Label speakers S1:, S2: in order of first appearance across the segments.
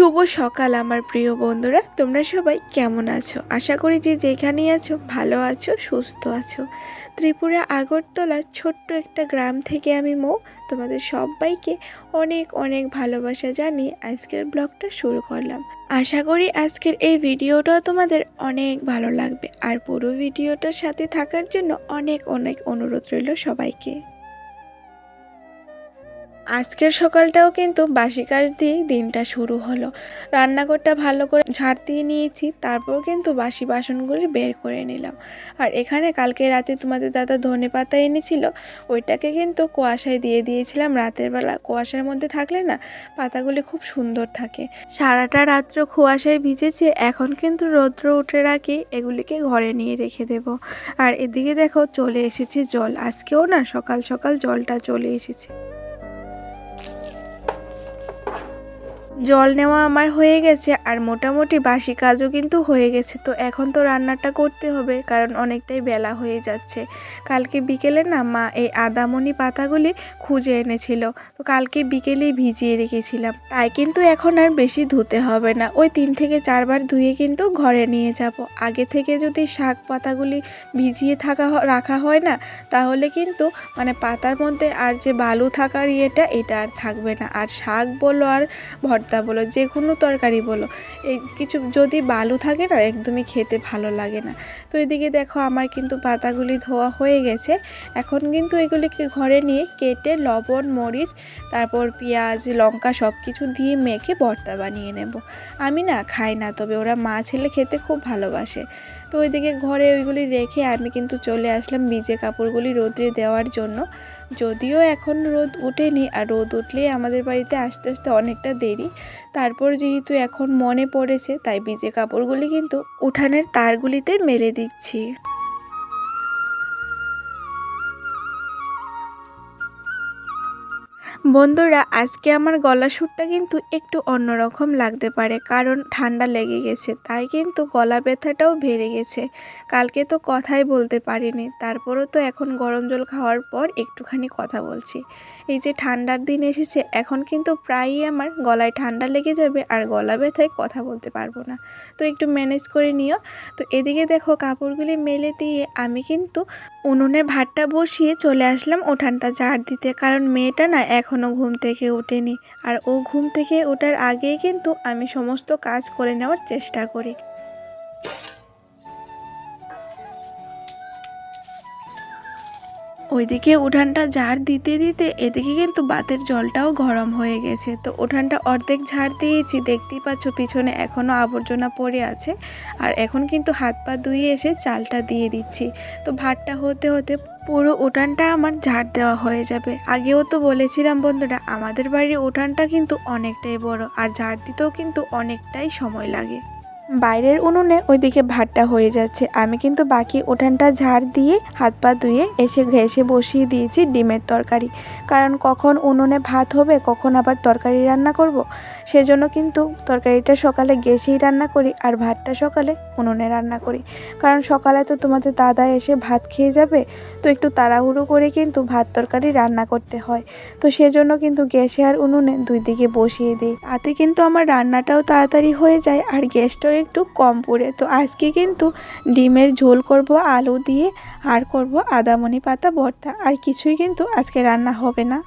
S1: শুভ সকাল আমার প্রিয় বন্ধুরা। তোমরা সবাই কেমন আছো? আশা করি যে যেখানেই আছো, ভালো আছো, সুস্থ আছো। ত্রিপুরা আগরতলার ছোট্ট একটা গ্রাম থেকে আমি মো। তোমাদের সবাইকে অনেক অনেক ভালোবাসা জানিয়ে আজকের ব্লগটা শুরু করলাম। আশা করি আজকের এই ভিডিওটাও তোমাদের অনেক ভালো লাগবে। আর পুরো ভিডিওটার সাথে থাকার জন্য অনেক অনেক অনুরোধ রইল সবাইকে। আজকের সকালটাও কিন্তু বাসি কাজ দিয়েই দিনটা শুরু হলো। রান্নাঘরটা ভালো করে ঝাড় দিয়ে নিয়েছি, তারপর কিন্তু বাসি বাসনগুলি বের করে নিলাম। আর এখানে কালকে রাতে তোমাদের দাদা ধনে পাতা এনেছিল, ওইটাকে কিন্তু কুয়াশায় দিয়ে দিয়েছিলাম। রাতের বেলা কুয়াশার মধ্যে থাকলে না পাতাগুলি খুব সুন্দর থাকে। সারাটা রাত্র কুয়াশায় ভিজেছে, এখন কিন্তু রৌদ্র উঠে রাখি, এগুলিকে ঘরে নিয়ে রেখে দেব। আর এদিকে দেখো চলে এসেছে জল, আজকেও না সকাল সকাল জলটা চলে এসেছে। জল নেওয়া আমার হয়ে গেছে আর মোটামুটি বাসি কাজও কিন্তু হয়ে গেছে। তো এখন তো রান্নাটা করতে হবে, কারণ অনেকটাই বেলা হয়ে যাচ্ছে। কালকে বিকেলে না মা এই আদামনি পাতাগুলি খুঁজে এনেছিল। তো কালকে বিকেলেই ভিজিয়ে রেখেছিলাম। তাই কিন্তু এখন আর বেশি ধুতে হবে না। ওই তিন থেকে চারবার ধুয়ে কিন্তু ঘরে নিয়ে যাব। আগে থেকে যদি শাক পাতাগুলি ভিজিয়ে থাকা রাখা হয় না, তাহলে কিন্তু মানে পাতার মধ্যে আর যে বালু থাকার ইয়েটা, এটা আর থাকবে না। আর শাক বলো আর ভর্তা বলো যে কোনো তরকারি বলো, এই কিছু যদি বালু থাকে না, একদমই খেতে ভালো লাগে না। তো এদিকে দেখো আমার কিন্তু পাতাগুলি ধোয়া হয়ে গেছে। এখন কিন্তু এগুলিকে ঘরে নিয়ে কেটে লবণ, মরিচ, তারপর পেঁয়াজ, লঙ্কা সব কিছু দিয়ে মেখে ভর্তা বানিয়ে নেব। আমি না খাই না, তবে ওরা মা ছেলে খেতে খুব ভালোবাসে। তো ওইদিকে ঘরে ওইগুলি রেখে আমি কিন্তু চলে আসলাম ভিজে কাপড়গুলি রোদ্রে দেওয়ার জন্য। যদিও এখন রোদ উঠেনি আর রোদ উঠলেই আমাদের বাড়িতে আস্তে আস্তে অনেকটা দেরি। তারপর যেহেতু এখন মনে পড়েছে, তাই ভিজে কাপড়গুলি কিন্তু উঠানের তারগুলিতে মেলে দিচ্ছি। বন্ধুরা, আজকে আমার গলা সুরটা কিন্তু একটু অন্যরকম লাগতে পারে, কারণ ঠান্ডা লেগে গেছে, তাই কিন্তু গলা ব্যথাটাও বেড়ে গেছে। কালকে তো কথাই বলতে পারিনি, তারপরও তো এখন গরম জল খাওয়ার পর একটুখানি কথা বলছি। এই যে ঠান্ডার দিন এসেছে, এখন কিন্তু প্রায়ই আমার গলায় ঠান্ডা লেগে যাবে আর গলা ব্যথায় কথা বলতে পারব না। তো একটু ম্যানেজ করে নিও। তো এদিকে দেখো, কাপড়গুলি মেলে দিয়ে আমি কিন্তু উনুনে ভাতটা বসিয়ে চলে আসলাম উঠানটা ঝাড় দিতে, কারণ মেয়েটা না এখনও ঘুম থেকে ওঠেনি। আর ও ঘুম থেকে ওঠার আগেই কিন্তু আমি সমস্ত কাজ করে নেওয়ার চেষ্টা করি। ওইদিকে উঠানটা ঝাড় দিতে দিতে এদিকে কিন্তু বাতের জলটাও গরম হয়ে গেছে। তো উঠানটা অর্ধেক ঝাড় দিয়েছি, দেখতেই পাচ্ছ পিছনে এখনও আবর্জনা পড়ে আছে। আর এখন কিন্তু হাত পা ধুয়ে এসে চালটা দিয়ে দিচ্ছি। তো ভাতটা হতে হতে পুরো উঠানটা আমার ঝাড় দেওয়া হয়ে যাবে। আগেও তো বলেছিলাম বন্ধুরা, আমাদের বাড়ির উঠানটা কিন্তু অনেকটাই বড়, আর ঝাড় দিতেও কিন্তু অনেকটাই সময় লাগে। বাইরের উনুনে ওইদিকে ভাতটা হয়ে যাচ্ছে। আমি কিন্তু বাকি উঠানটা ঝাড় দিয়ে হাত পা ধুয়ে এসে ঘেসে বসিয়ে দিয়েছি ডিমের তরকারি। কারণ কখন উনুনে ভাত হবে, কখন আবার তরকারি রান্না করব। সেজন্য কিন্তু তরকারিটা সকালে গ্যাসেই রান্না করি আর ভাতটা সকালে উনুনে রান্না করি। কারণ সকালে তো তোমাদের দাদা এসে ভাত খেয়ে যাবে, তো একটু তাড়াহুড়ো করে কিন্তু ভাত তরকারি রান্না করতে হয়। তো সেজন্য কিন্তু গ্যাসে আর উনুনে দুই দিকে বসিয়ে দিই। তাতে কিন্তু আমার রান্নাটাও তাড়াতাড়ি হয়ে যায় আর গ্যাসটাও একটু কম পড়ে। তো আজকে কিন্তু ডিমের ঝোল করব, আলু দিয়ে, আর করব আদামনি পাতা, ভর্তা। আর কিছুই কিন্তু আজকে রান্না হবে না।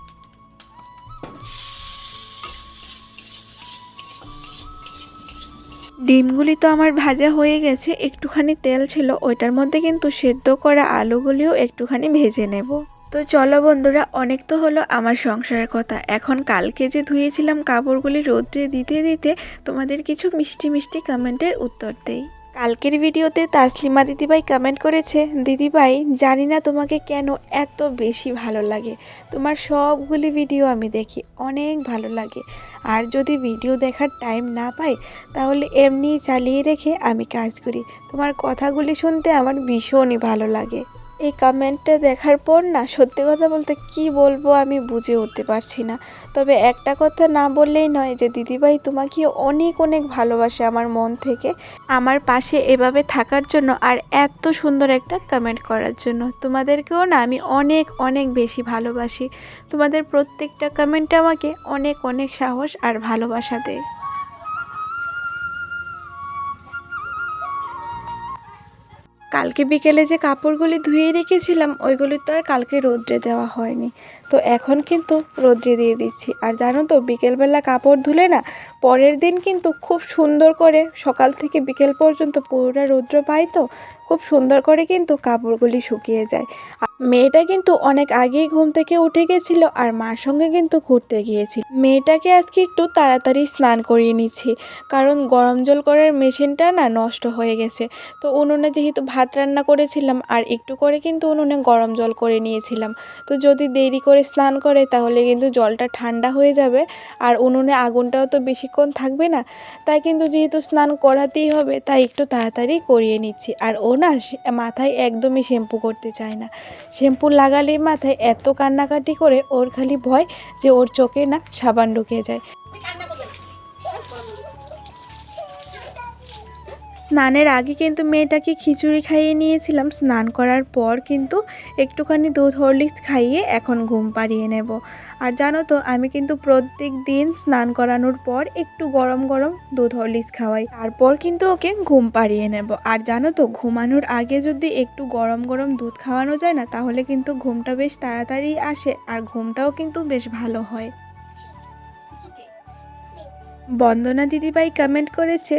S1: ডিমগুলি তো আমার ভাজা হয়ে গেছে, একটুখানি তেল ছিল, ওইটার মধ্যে কিন্তু সেদ্ধ করা আলুগুলিও একটুখানি ভেজে নেব। তো চলো বন্ধুরা, অনেক তো হলো আমার সংসারের কথা। এখন কালকে যে ধুয়েছিলাম কাপড়গুলি রোদ্রে দিতে দিতে তোমাদের কিছু মিষ্টি মিষ্টি কমেন্টের উত্তর দেই। কালকের ভিডিওতে তাসলিমা দিদিভাই কমেন্ট করেছে, দিদিভাই, জানি না তোমাকে কেন এত বেশি ভালো লাগে। তোমার সবগুলি ভিডিও আমি দেখি, অনেক ভালো লাগে। আর যদি ভিডিও দেখার টাইম না পাই, তাহলে এমনি চালিয়ে রেখে আমি কাজ করি। তোমার কথাগুলি শুনতে আমার ভীষণই ভালো লাগে। এই কমেন্টটা দেখার পর না সত্যি কথা বলতে কি বলব আমি বুঝে উঠতে পারছি না। তবে একটা কথা না বললেই নয় যে, দিদিভাই, তোমাকে অনেক অনেক ভালোবাসে আমার মন থেকে। আমার পাশে এভাবে থাকার জন্য আর এত সুন্দর একটা কমেন্ট করার জন্য। তোমাদেরকেও না আমি অনেক অনেক বেশি ভালোবাসি। তোমাদের প্রত্যেকটা কমেন্ট আমাকে অনেক অনেক সাহস আর ভালোবাসা দেয়। কালকে বিকেলে যে কাপড়গুলি ধুয়ে রেখেছিলাম, ওইগুলি তো আর কালকে রোদ্রে দেওয়া হয়নি। তো এখন কিন্তু রোদ্রে দিয়ে দিচ্ছি। আর জানো তো, বিকেলবেলা কাপড় ধুলে না, পরের দিন কিন্তু খুব সুন্দর করে সকাল থেকে বিকেল পর্যন্ত পুরোটা রৌদ্র পাই তো, খুব সুন্দর করে কিন্তু কাপড়গুলি শুকিয়ে যায়। মেয়েটা কিন্তু অনেক আগেই ঘুম থেকে উঠে গেছিল আর মার সঙ্গে কিন্তু ঘুরতে গিয়েছিল। মেয়েটাকে আজকে একটু তাড়াতাড়ি স্নান করিয়ে নিচ্ছি, কারণ গরম জল করার মেশিনটা না নষ্ট হয়ে গেছে। তো উনুনে যেহেতু ভাত রান্না করেছিলাম আর একটু করে কিন্তু উনুনে গরম জল করে নিয়েছিলাম। তো যদি দেরি করে স্নান করে তাহলে কিন্তু জলটা ঠান্ডা হয়ে যাবে আর উনুনে আগুনটাও তো বেশিক্ষণ থাকবে না। তাই কিন্তু যেহেতু স্নান করাতেই হবে তাই একটু তাড়াতাড়ি করিয়ে নিচ্ছি। আর ও না মাথায় একদমই শ্যাম্পু করতে চায় না। শ্যাম্পু লাগালেই মাথায় এত কান্নাকাটি করে ওর খালি ভয় যে ওর চোখে না সাবান ঢুকে যায়। স্নানের আগে কিন্তু মেয়েটাকে খিচুড়ি খাইয়ে নিয়েছিলাম। স্নান করার পর কিন্তু একটুখানি দুধ, হরলিক্স খাইয়ে এখন ঘুম পাড়িয়ে নেব। আর জানো তো, আমি কিন্তু প্রত্যেক দিন স্নান করানোর পর একটু গরম গরম দুধ, হরলিক্স খাওয়াই। তারপর কিন্তু ওকে ঘুম পাড়িয়ে নেব। আর জানো তো, ঘুমানোর আগে যদি একটু গরম গরম দুধ খাওয়ানো যায় না, তাহলে কিন্তু ঘুমটা বেশ তাড়াতাড়ি আসে আর ঘুমটাও কিন্তু বেশ ভালো হয়। বন্দনা দিদিভাই কমেন্ট করেছে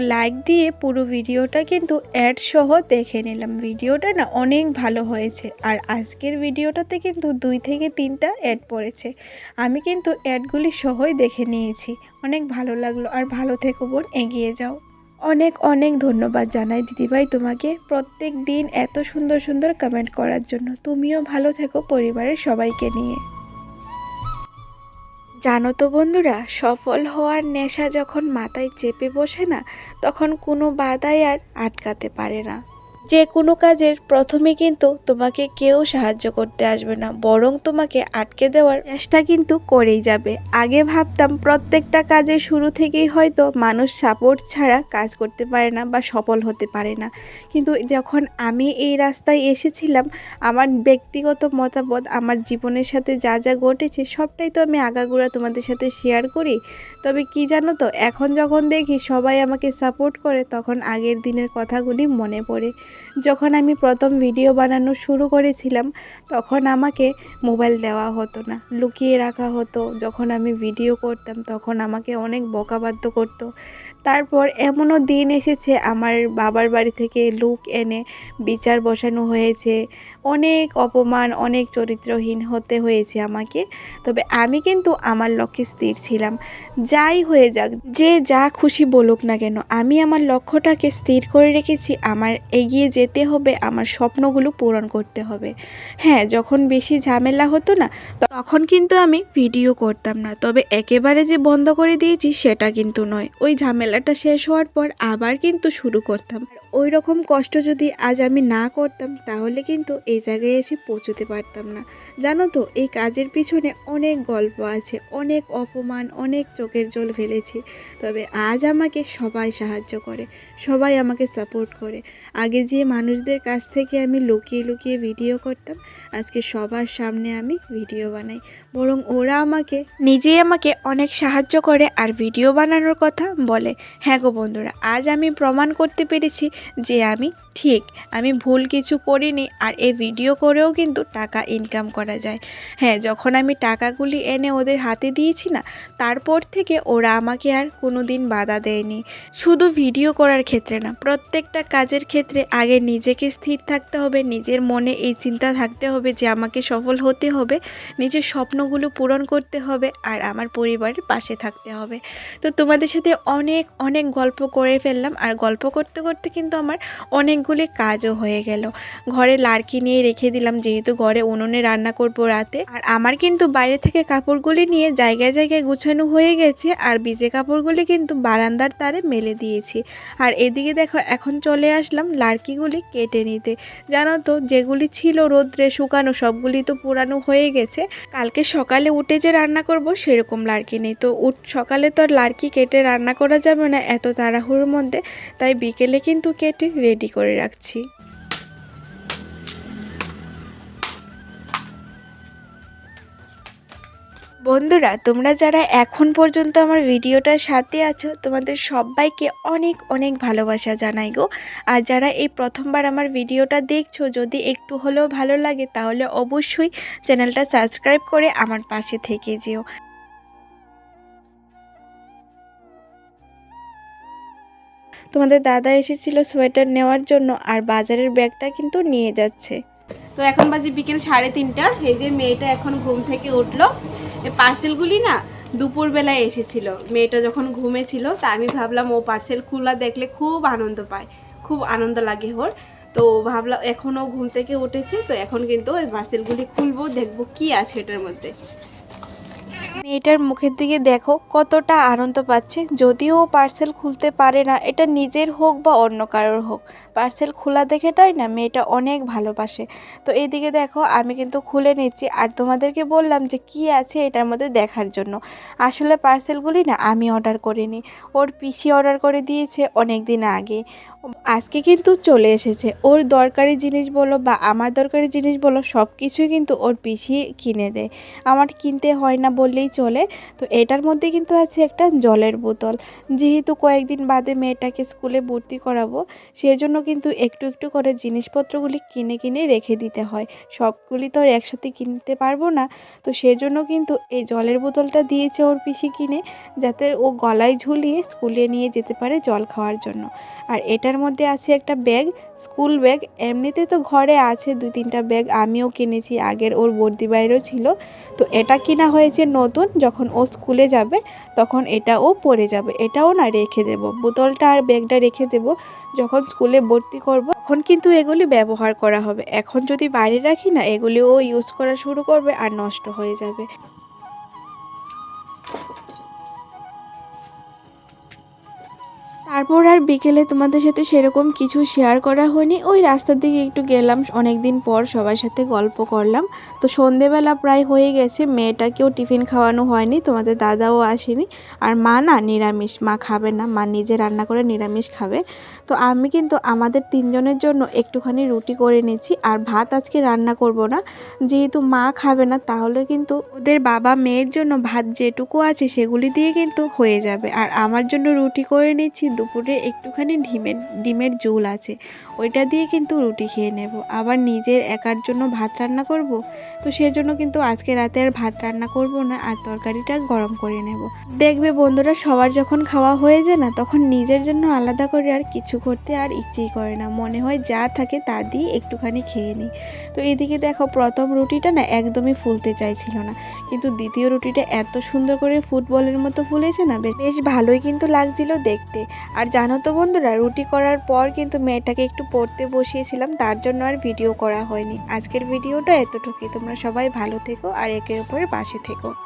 S1: লাইক দিয়ে পুরো ভিডিওটা কিন্তু অ্যাড সহ দেখে নিলাম। ভিডিওটা না অনেক ভালো হয়েছে আর আজকের ভিডিওটাতে কিন্তু দুই থেকে তিনটা অ্যাড পড়েছে। আমি কিন্তু অ্যাডগুলি সহই দেখে নিয়েছি। অনেক ভালো লাগল আর ভালো থেকো বোন, এগিয়ে যাও। অনেক অনেক ধন্যবাদ জানাই দিদিভাই তোমাকে প্রত্যেক দিন এত সুন্দর সুন্দর কমেন্ট করার জন্য। তুমিও ভালো থেকো পরিবারের সবাইকে নিয়ে। জানো তো বন্ধুরা, সফল হওয়ার নেশা যখন মাথায় চেপে বসে না, তখন কোনো বাধাই আর আটকাতে পারে না। যে কোনো কাজের প্রথমে কিন্তু তোমাকে কেউ সাহায্য করতে আসবে না, বরং তোমাকে আটকে দেওয়ার চেষ্টা কিন্তু করেই যাবে। আগে ভাবতাম প্রত্যেকটা কাজের শুরু থেকেই হয়তো মানুষ সাপোর্ট ছাড়া কাজ করতে পারে না বা সফল হতে পারে না। কিন্তু যখন আমি এই রাস্তায় এসেছিলাম, আমার ব্যক্তিগত মতামত, আমার জীবনের সাথে যা যা ঘটেছে, সবটাই তো আমি আগাগোড়া তোমাদের সাথে শেয়ার করি। তবে কি জানো তো, এখন যখন দেখি সবাই আমাকে সাপোর্ট করে, তখন আগের দিনের কথাগুলি মনে পড়ে। যখন আমি প্রথম ভিডিও বানানো শুরু করেছিলাম, তখন আমাকে মোবাইল দেওয়া হতো না, লুকিয়ে রাখা হতো। যখন আমি ভিডিও করতাম, তখন আমাকে অনেক বকাবাদ্য করতো। তারপর এমনও দিন এসেছে, আমার বাবার বাড়ি থেকে লুক এনে বিচার বসানো হয়েছে। অনেক অপমান, অনেক চরিত্রহীন হতে হয়েছে আমাকে, তবে আমি কিন্তু আমার লক্ষ্যে স্থির ছিলাম। যাই হয়ে যাক, যে যা খুশি বলুক না কেন, আমি আমার লক্ষ্যটাকে স্থির করে রেখেছি, আমার এগিয়ে যেতে হবে, আমার স্বপ্নগুলো পূরণ করতে হবে। হ্যাঁ যখন বেশি ঝামেলা হতো না, তখন কিন্তু আমি ভিডিও করতাম না, তবে একেবারে যে বন্ধ করে দিয়েছি, সেটা কিন্তু নয়। ওই ঝামেলাটা শেষ হওয়ার পর আবার কিন্তু শুরু করতাম। ওই রকম কষ্ট যদি আজ আমি না করতাম, তাহলে কিন্তু এই জায়গায় এসে পৌঁছতে পারতাম না। জানো তো, এই কাজের পিছনে অনেক গল্প আছে, অনেক অপমান, অনেক চোখের জল ফেলেছি। তবে আজ আমাকে সবাই সাহায্য করে, সবাই আমাকে সাপোর্ট করে। আগে যে মানুষদের কাছ থেকে আমি লুকিয়ে লুকিয়ে ভিডিও করতাম, আজকে সবার সামনে আমি ভিডিও বানাই। বরং ওরা আমাকে, নিজেই আমাকে অনেক সাহায্য করে আর ভিডিও বানানোর কথা বলে। হ্যাঁ গো বন্ধুরা, আজ আমি প্রমাণ করতে পেরেছি যে আমি ঠিক, আমি ভুল কিছু করিনি আর এই ভিডিও করেও কিন্তু টাকা ইনকাম করা যায়। হ্যাঁ যখন আমি টাকাগুলি এনে ওদের হাতে দিয়েছি না, তারপর থেকে ওরা আমাকে আর কোনো দিন বাধা দেয়নি। শুধু ভিডিও করার ক্ষেত্রে না, প্রত্যেকটা কাজের ক্ষেত্রে আগে নিজেকে স্থির থাকতে হবে, নিজের মনে এই চিন্তা থাকতে হবে যে আমাকে সফল হতে হবে, নিজের স্বপ্নগুলো পূরণ করতে হবে আর আমার পরিবারের পাশে থাকতে হবে। তো তোমাদের সাথে অনেক অনেক গল্প করে ফেললাম আর গল্প করতে করতে কিন্তু আমার অনেকগুলি কাজও হয়ে গেল। ঘরে লাড়কি নিয়ে রেখে দিলাম, যেহেতু ঘরে উনুনে রান্না করব রাতে। আর আমার কিন্তু বাইরে থেকে কাপড়গুলি নিয়ে জায়গায় জায়গায় গুছানো হয়ে গেছে, আর বিজে কাপড়গুলি কিন্তু বারান্দার তারে মেলে দিয়েছি। আর এদিকে দেখো, এখন চলে আসলাম লাড়কিগুলি কেটে নিতে। জানো তো, যেগুলি ছিল রোদ্রে শুকানো, সবগুলি তো পুরানো হয়ে গেছে। কালকে সকালে উঠে যে রান্না করব, সেরকম লাড়কি নেই। তো উঠ, সকালে তো আর কেটে রান্না করা যাবে না এত তাড়াহুড়োর মধ্যে। তাই বিকেলে কিন্তু কেটে রেডি করে রাখছি। বন্ধুরা, তোমরা যারা এখন পর্যন্ত আমার ভিডিওটার সাথে আছো, তোমাদের সবাইকে অনেক অনেক ভালোবাসা জানাই গো। আর যারা এই প্রথমবার আমার ভিডিওটা দেখছ, যদি একটু হলেও ভালো লাগে, তাহলে অবশ্যই চ্যানেলটা সাবস্ক্রাইব করে আমার পাশে থেকে যেও। তোমাদের দাদা এসেছিল সোয়েটার নেওয়ার জন্য আর বাজারের ব্যাগটা কিন্তু নিয়ে যাচ্ছে।
S2: তো এখন বাজে বিকেল সাড়ে তিনটা। এই যে মেয়েটা এখন ঘুম থেকে উঠল। পার্সেলগুলি না দুপুরবেলায় এসেছিল। মেয়েটা যখন ঘুমেছিল তা আমি ভাবলাম, ও পার্সেল খোলা দেখলে খুব আনন্দ পায়, খুব আনন্দ লাগে ওর। তো ভাবলাম এখনও ঘুম থেকে উঠেছে, তো এখন কিন্তু ওই পার্সেলগুলি খুলবো, দেখব কি আছে এটার মধ্যে।
S1: মেয়েটার মুখের দিকে দেখো কতটা আনন্দ পাচ্ছে। যদিও ও পার্সেল খুলতে পারে না, এটা নিজের হোক বা অন্য কারোর হোক। পার্সেল খোলা দেখেটাই না? মেয়েটা অনেক ভালোবাসে। তো এইদিকে দেখো, আমি কিন্তু খুলে নিচ্ছি। আর তোমাদেরকে বললাম যে কি আছে এটার মধ্যে দেখার জন্য। আসলে পার্সেলগুলি না আমি অর্ডার করিনি। ওর পিসি অর্ডার করে দিয়েছে অনেক দিন আগে। আজকে কিন্তু চলে এসেছে। ওর দরকারি জিনিস বলো বা আমার দরকারি জিনিস বলো সব কিছুই কিন্তু ওর পিসি কিনে দেয়। আমার কিনতে হয় না বললেই চলে। তো এটার মধ্যে কিন্তু আছে একটা জলের বোতল। যেহেতু কয়েকদিন বাদে মেয়েটাকে স্কুলে ভর্তি করাবো সেই জন্য কিন্তু একটু একটু করে জিনিসপত্রগুলি কিনে কিনে রেখে দিতে হয়। সবগুলি তো আর একসাথে কিনতে পারব না। তো সেজন্য কিন্তু এই জলের বোতলটা দিয়েছে ওর পিসি কিনে, যাতে ও গলায় ঝুলিয়ে স্কুলে নিয়ে যেতে পারে জল খাওয়ার জন্য। আর এটার মধ্যে আছে একটা ব্যাগ, স্কুল ব্যাগ। এমনিতে তো ঘরে আছে দুই তিনটা ব্যাগ, আমিও কিনেছি, আগের ওর বর্দি বাইরেও ছিল। তো এটা কিনা হয়েছে নতুন, যখন ও স্কুলে যাবে, তখন এটা ও পরে যাবে। এটাও না রেখে দেব, বোতলটা আর ব্যাগটা রেখে দেব। যখন স্কুলে ভর্তি করব, তখন কিন্তু এগুলি ব্যবহার করা হবে। এখন যদি বাইরে রাখি না এগুলি ও ইউজ করা শুরু করবে আর নষ্ট হয়ে যাবে। তারপর আর বিকেলে তোমাদের সাথে সেরকম কিছু শেয়ার করা হয়নি। ওই রাস্তার দিকে একটু গেলাম অনেক দিন পর সবার সাথে গল্প করলাম। তো সন্ধেবেলা প্রায় হয়ে গেছে, মেয়েটাকেও টিফিন খাওয়ানো হয়নি, তোমাদের দাদাও আসেনি। আর মা না, নিরামিষ। মা খাবে না, মা নিজে রান্না করে নিরামিষ খাবে। তো আমি কিন্তু আমাদের তিনজনের জন্য একটুখানি রুটি করে নিচ্ছি, আর ভাত আজকে রান্না করব না। যেহেতু মা খাবে না, তাহলে কিন্তু ওদের বাবা মেয়ের জন্য ভাত যেটুকু আছে, সেগুলি দিয়ে কিন্তু হয়ে যাবে। আর আমার জন্য রুটি করে নিচ্ছি দুপুরে একটুখানি ডিমের ডিমের ঝোল আছে। ওইটা দিয়ে কিন্তু রুটি খেয়ে নেব। আবার নিজের একার জন্য ভাত রান্না করব? তো সেজন্য কিন্তু আজকে রাতে আর ভাত রান্না করব না, আর তরকারিটা গরম করে নেব। দেখবে বন্ধুরা, সবার যখন খাওয়া হয়ে যায় না, তখন নিজের জন্য আলাদা করে আর কিছু করতে আর ইচ্ছেই করে না। মনে হয় যা থাকে তা দিয়ে একটুখানি খেয়ে নিই। তো এদিকে দেখো, প্রথম রুটিটা না একদমই ফুলতে চাইছিল না। কিন্তু দ্বিতীয় রুটিটা এত সুন্দর করে ফুটবলের মতো ফুলেছে না, বেশ বেশ ভালোই কিন্তু লাগছিল দেখতে। আর জানো তো বন্ধুরা, রুটি করার পর কিন্তু মেয়েটাকে একটু পড়তে বসিয়েছিলাম, তার জন্য আর ভিডিও করা হয়নি। আজকের ভিডিওটা এতটুকুই। তোমরা সবাই ভালো থেকো আর একে অপরের পাশে থেকো।